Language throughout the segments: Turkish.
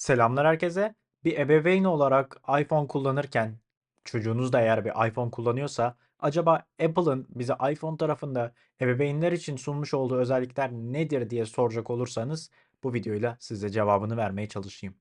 Selamlar herkese. Bir ebeveyn olarak iPhone kullanırken çocuğunuz da eğer bir iPhone kullanıyorsa acaba Apple'ın bize iPhone tarafında ebeveynler için sunmuş olduğu özellikler nedir diye soracak olursanız bu videoyla size cevabını vermeye çalışayım.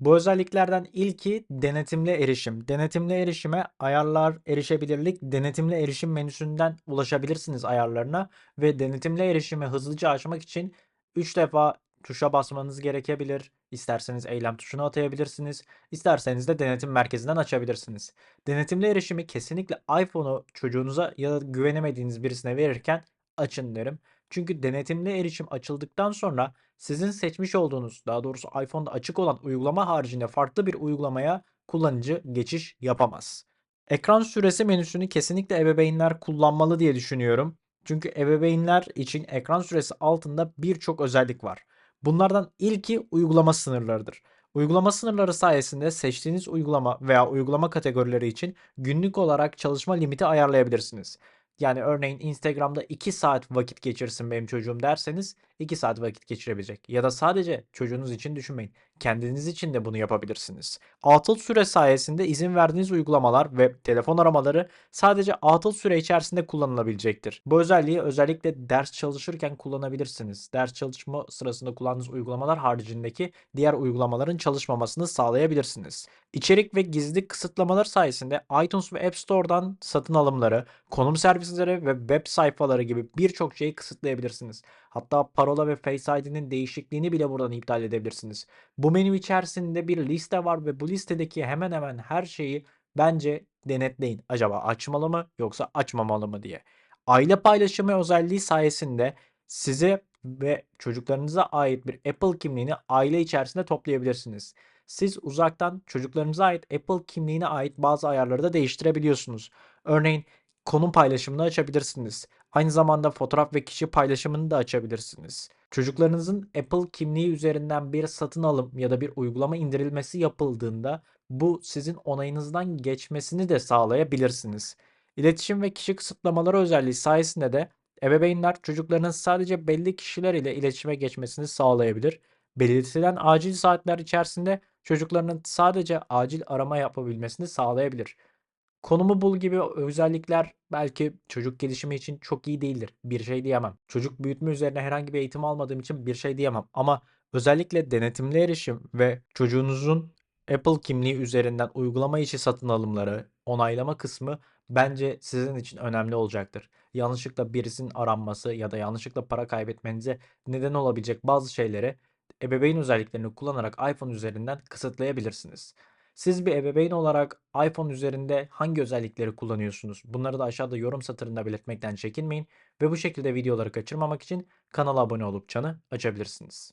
Bu özelliklerden ilki denetimli erişim. Denetimli erişime ayarlar, erişebilirlik, denetimli erişim menüsünden ulaşabilirsiniz ayarlarına ve denetimli erişimi hızlıca açmak için 3 defa tuşa basmanız gerekebilir. İsterseniz eylem tuşuna atayabilirsiniz. İsterseniz de denetim merkezinden açabilirsiniz. Denetimli erişimi kesinlikle iPhone'u çocuğunuza ya da güvenemediğiniz birisine verirken açın derim. Çünkü denetimli erişim açıldıktan sonra sizin seçmiş olduğunuz, daha doğrusu iPhone'da açık olan uygulama haricinde farklı bir uygulamaya kullanıcı geçiş yapamaz. Ekran süresi menüsünü kesinlikle ebeveynler kullanmalı diye düşünüyorum. Çünkü ebeveynler için ekran süresi altında birçok özellik var. Bunlardan ilki uygulama sınırlarıdır. Uygulama sınırları sayesinde seçtiğiniz uygulama veya uygulama kategorileri için günlük olarak çalışma limiti ayarlayabilirsiniz. Yani örneğin Instagram'da 2 saat vakit geçirsin benim çocuğum derseniz 2 saat vakit geçirebilecek. Ya da sadece çocuğunuz için düşünmeyin. Kendiniz için de bunu yapabilirsiniz. Atıl süre sayesinde izin verdiğiniz uygulamalar ve telefon aramaları sadece atıl süre içerisinde kullanılabilecektir. Bu özelliği özellikle ders çalışırken kullanabilirsiniz. Ders çalışma sırasında kullandığınız uygulamalar haricindeki diğer uygulamaların çalışmamasını sağlayabilirsiniz. İçerik ve gizli kısıtlamalar sayesinde iTunes ve App Store'dan satın alımları, konum servisleri ve web sayfaları gibi birçok şeyi kısıtlayabilirsiniz. Hatta parola ve Face ID'nin değişikliğini bile buradan iptal edebilirsiniz. Bu menü içerisinde bir liste var ve bu listedeki hemen hemen her şeyi bence denetleyin. Acaba açmalı mı yoksa açmamalı mı diye. Aile paylaşımı özelliği sayesinde size ve çocuklarınıza ait bir Apple kimliğini aile içerisinde toplayabilirsiniz. Siz uzaktan çocuklarınıza ait Apple kimliğine ait bazı ayarları da değiştirebiliyorsunuz. Örneğin konum paylaşımını açabilirsiniz. Aynı zamanda fotoğraf ve kişi paylaşımını da açabilirsiniz. Çocuklarınızın Apple kimliği üzerinden bir satın alım ya da bir uygulama indirilmesi yapıldığında bu sizin onayınızdan geçmesini de sağlayabilirsiniz. İletişim ve kişi kısıtlamaları özelliği sayesinde de ebeveynler çocuklarının sadece belli kişiler ile iletişime geçmesini sağlayabilir. Belirtilen acil saatler içerisinde çocuklarının sadece acil arama yapabilmesini sağlayabilir. Konumu bul gibi özellikler belki çocuk gelişimi için çok iyi değildir. Bir şey diyemem. Çocuk büyütme üzerine herhangi bir eğitim almadığım için bir şey diyemem. Ama özellikle denetimli erişim ve çocuğunuzun Apple kimliği üzerinden uygulama içi satın alımları, onaylama kısmı bence sizin için önemli olacaktır. Yanlışlıkla birisinin aranması ya da yanlışlıkla para kaybetmenize neden olabilecek bazı şeyleri ebeveyn özelliklerini kullanarak iPhone üzerinden kısıtlayabilirsiniz. Siz bir ebeveyn olarak iPhone üzerinde hangi özellikleri kullanıyorsunuz? Bunları da aşağıda yorum satırında belirtmekten çekinmeyin ve bu şekilde videoları kaçırmamak için kanala abone olup çanı açabilirsiniz.